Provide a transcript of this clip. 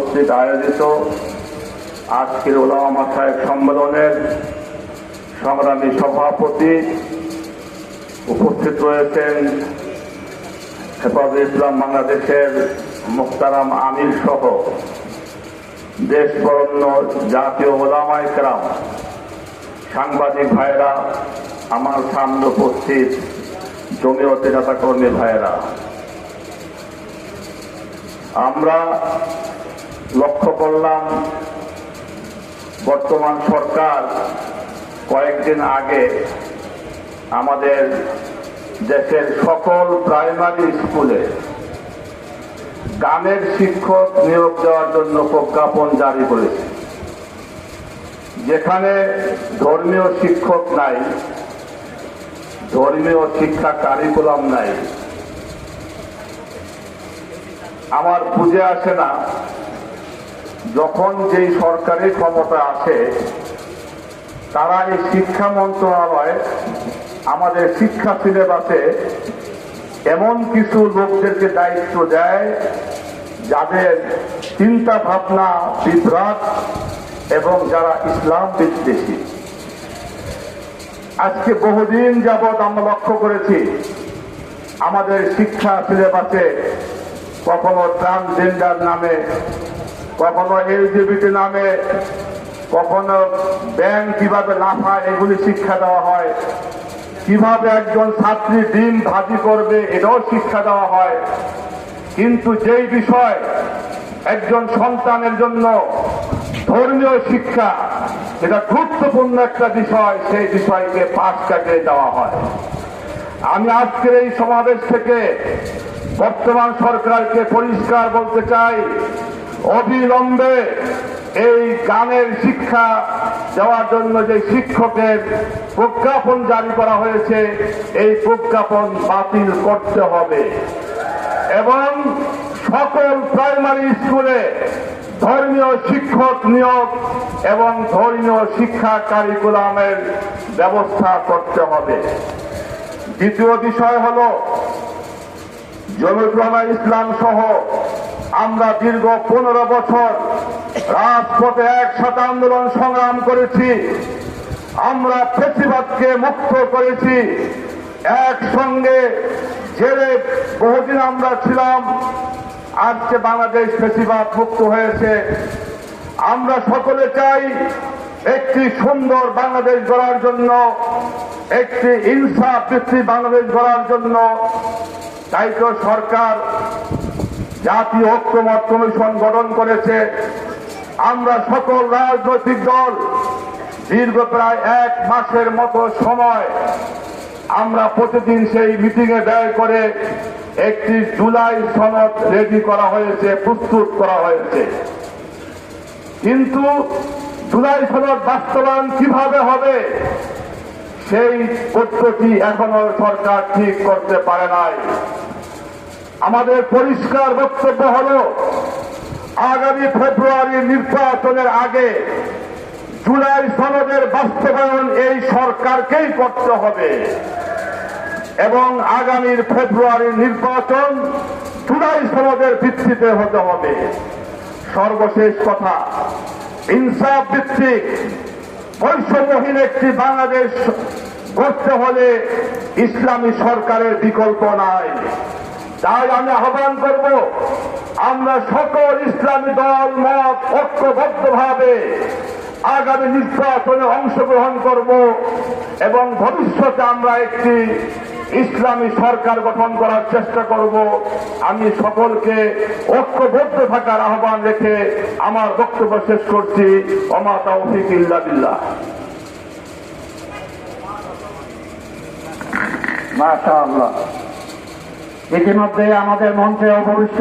কর্তৃক আয়োজিত আজকের ওলামা মাসায় সম্মেলনের সংগ্রামী সভাপতি উপস্থিত রয়েছেন হেফাজত ইসলাম বাংলাদেশের মুক্তারাম আমির সহ দেশ বরণ্য জাতীয় ওলামায় কেরাম সাংবাদিক ভাইরা আমার সামনে উপস্থিত জমিয়তে নেতা কর্মী ভাইরা আমরা লক্ষ্য করলাম, বর্তমান সরকার কয়েকদিন আগে আমাদের দেশের সকল প্রাইমারি স্কুলে গানের শিক্ষক নিয়োগ দেওয়ার জন্য প্রজ্ঞাপন জারি করেছে। যেখানে ধর্মীয় শিক্ষক নাই, ধর্মীয় শিক্ষা কারিকুলাম নাই। আমার বুঝে আসে না যখন যেই সরকারি ক্ষমতা আসে, তারা এই শিক্ষা মন্ত্রণালয় আমাদের শিক্ষা সিলেবাসে এমন কিছু লোকদেরকে দায়িত্ব দেয়, যাদের চিন্তা ভাবনা বিভ্রাট এবং যারা ইসলাম বিদ্বেষী। আজকে বহুদিন যাবৎ আমরা লক্ষ্য করেছি, আমাদের শিক্ষা সিলেবাসে কখনো ট্রান্সজেন্ডার নামে কখনো এলজিবিটি নামে, কখনো ব্যাংক কীভাবে লাফায়, এগুলি শিক্ষা দেওয়া হয়। কীভাবে একজন ছাত্রী ডিম ভাজি করবে, এটাও শিক্ষা দেওয়া হয়। কিন্তু যেই বিষয় একজন সন্তানের জন্য ধর্মীয় শিক্ষা এটা গুরুত্বপূর্ণ একটা বিষয়, সেই বিষয়কে পাশ কাটিয়ে দেওয়া হয়। আমি আজকের এই সমাবেশ থেকে বর্তমান সরকারকে পরিষ্কার বলতে চাই অবিলম্বে এই গানের শিক্ষা দেওয়ার জন্য যে শিক্ষকের প্রজ্ঞাপন জারি করা হয়েছে, এই প্রজ্ঞাপন বাতিল করতে হবে। এবং সকল প্রাইমারি স্কুলে ধর্মীয় শিক্ষক নিয়োগ এবং ধর্মীয় শিক্ষা কারিকুলামের ব্যবস্থা করতে হবে। দ্বিতীয় বিষয় হল জমিতুল্লাহ ইসলাম সহ আমরা দীর্ঘ পনেরো বছর রাজপথে একসাথে আন্দোলন সংগ্রাম করেছি। আমরা ফেসিবাদকে মুক্ত করেছি। একসঙ্গে জেলে বহুদিন আমরা ছিলাম। আজকে বাংলাদেশ ফেসিবাদ মুক্ত হয়েছে। আমরা সকলে চাই একটি সুন্দর বাংলাদেশ গড়ার জন্য, একটি ইনসাফ ভিত্তিক বাংলাদেশ গড়ার জন্য। তাই তো সরকার জাতীয় ঐক্যমত কমিশন গঠন করেছে। আমরা সকল রাজনৈতিক দল দীর্ঘ প্রায় এক মাসের মতো সময় আমরা প্রতিদিন সেই মিটিংয়ে ব্যয় করে একটি জুলাই সনদ রেডি করা হয়েছে, প্রস্তুত করা হয়েছে। কিন্তু জুলাই সনদ বাস্তবায়ন কীভাবে হবে, সেই পদ্ধতি এখনও সরকার ঠিক করতে পারে নাই। আমাদের পরিষ্কার বক্তব্য হল, আগামী ফেব্রুয়ারি নির্বাচনের আগে জুলাই সনদের বাস্তবায়ন এই সরকারকেই করতে হবে। এবং আগামীর ফেব্রুয়ারি নির্বাচন জুলাই সনদের ভিত্তিতে হতে হবে। সর্বশেষ কথা, ইনসাফ ভিত্তিক বৈষম্যহীন একটি বাংলাদেশ করতে হলে ইসলামী সরকারের বিকল্প নাই। তাই আমি আহ্বান করব, আমরা সকল ইসলামী দল, মত, ঐক্যবদ্ধভাবে আগামী নির্বাচনে অংশগ্রহণ করব এবং ভবিষ্যতে আমরা একটি ইসলামী সরকার গঠন করার চেষ্টা করব। আমি সকলকে ঐক্যবদ্ধ থাকার আহ্বান রেখে আমার বক্তব্য শেষ করছি। অমা তৌফিক ইল্লা বিল্লাহ। মাশাআল্লাহ। ইতিমধ্যে আমাদের মঞ্চে অবশ্য